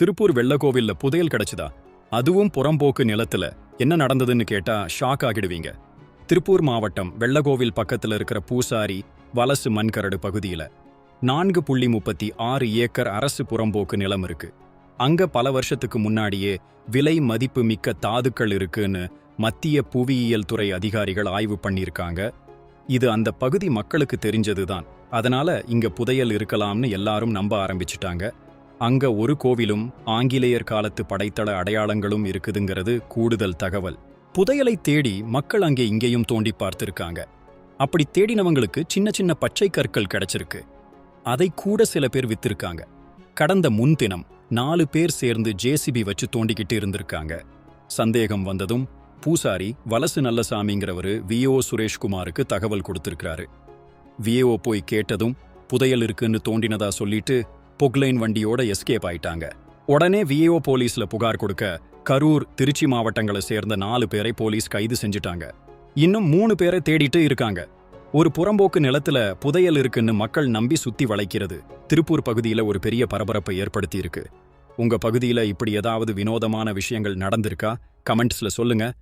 திருப்பூர் வெள்ளக்கோவில்ல புதையல் கிடைச்சுதா? அதுவும் புறம்போக்கு நிலத்துல. என்ன நடந்ததுன்னு கேட்டா ஷாக் ஆகிடுவீங்க. திருப்பூர் மாவட்டம் வெள்ளக்கோவில் பக்கத்துல இருக்கிற பூசாரி வலசு மண்கரடு பகுதியில. நான்கு புள்ளி முப்பத்தி ஆறு ஏக்கர் அரசு புறம்போக்கு நிலம் இருக்கு. அங்க பல வருஷத்துக்கு முன்னாடியே விலை மதிப்பு மிக்க தாதுக்கள் இருக்குன்னு மத்திய புவியியல் துறை அதிகாரிகள் ஆய்வு பண்ணியிருக்காங்க. இது அந்த பகுதி மக்களுக்கு தெரிஞ்சதுதான். அதனால இங்க புதையல் இருக்கலாம்னு எல்லாரும் நம்ப ஆரம்பிச்சிட்டாங்க. அங்க ஒரு கோவிலும் ஆங்கிலேயர் காலத்து படைத்தள அடையாளங்களும் இருக்குதுங்கிறது கூடுதல் தகவல். புதையலை தேடி மக்கள் அங்கே இங்கேயும் தோண்டி பார்த்திருக்காங்க. அப்படி தேடினவங்களுக்கு சின்ன சின்ன பச்சை கற்கள் கிடைச்சிருக்கு. அதை கூட சில பேர் வித்திருக்காங்க. கடந்த முன்தினம் நாலு பேர் சேர்ந்து ஜேசிபி வச்சு தோண்டிக்கிட்டு இருந்திருக்காங்க. சந்தேகம் வந்ததும் பூசாரி வலசு நல்லசாமிங்கிறவரு விஏஓ சுரேஷ்குமாருக்கு தகவல் கொடுத்திருக்கிறாரு. விஏஓ போய் கேட்டதும் புதையல் இருக்குன்னு தோண்டினதா சொல்லிட்டு பொக்லைன் வண்டியோட எஸ்கேப் ஆயிட்டாங்க. உடனே விஏஓ போலீஸ்ல புகார் கொடுக்க கரூர் திருச்சி மாவட்டங்களை சேர்ந்த நாலு பேரை போலீஸ் கைது செஞ்சுட்டாங்க. இன்னும் மூணு பேரை தேடிட்டு இருக்காங்க. ஒரு புறம்போக்கு நிலத்துல புதையல் இருக்குன்னு மக்கள் நம்பி சுத்தி வளைக்கிறது திருப்பூர் பகுதியில ஒரு பெரிய பரபரப்பை ஏற்படுத்தி இருக்கு உங்க பகுதியில இப்படி ஏதாவது வினோதமான விஷயங்கள் நடந்திருக்கா? கமெண்ட்ஸ்ல சொல்லுங்க.